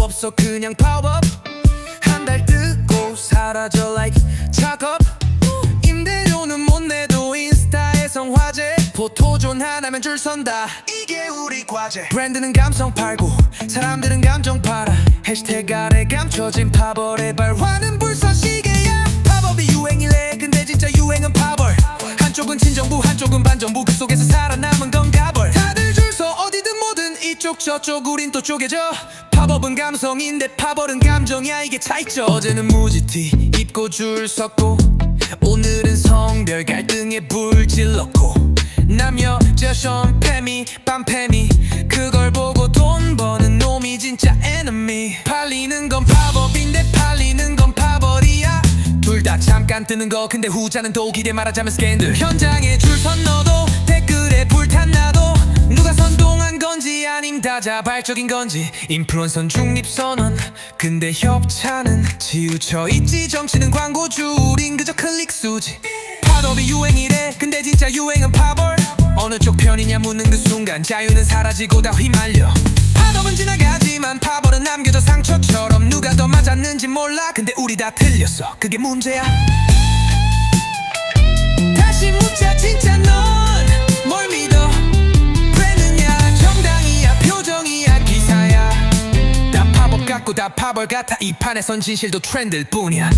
없어. 그냥 팝업. 한 달 뜨고 사라져 like 작업. 임대료는 못 내도 인스타에선 화제. 포토존 하나면 줄 선다. 이게 우리 과제. 브랜드는 감성 팔고 사람들은 감정 팔아. 해시태그 아래 감춰진 팝업의 발화는 불서시계야. 팝업이 유행이래. 근데 진짜 유행은 팝업 한쪽은 친정부 한쪽은 반정부. 그 속에서 살아남 이쪽 저쪽 우린 또 쪼개져. 팝업은 감성인데 팝업은 감정이야. 이게 차이죠. 어제는 무지티 입고 줄 섰고 오늘은 성별 갈등에 불 질렀고 남녀 저션 패미 빰패미 그걸 보고 돈 버는 놈이 진짜 enemy. 팔리는 건 팝업인데 팔리는 건 팝업이야. 둘 다 잠깐 뜨는 거. 근데 후자는 또 기대 말하자면 스캔들. 현장에 줄 선 너도 댓글에 불탄 나도 누가 선동한 건지 자발적인 건지 인플루언서는 중립선언. 근데 협찬은 치우쳐 있지. 정치는 광고주 우린 그저 클릭 수지. 팝업이 유행이래. 근데 진짜 유행은 팝월 어느 쪽 편이냐 묻는 그 순간 자유는 사라지고 다 휘말려. 팝업은 지나가지만 팝월은 남겨져 상처처럼 누가 더 맞았는지 몰라. 근데 우리 다 틀렸어. 그게 문제야. 다시 묻자. 진짜 넌 기사야 다 팝월 같아. 이 판에선 진실도 트렌드일 뿐이야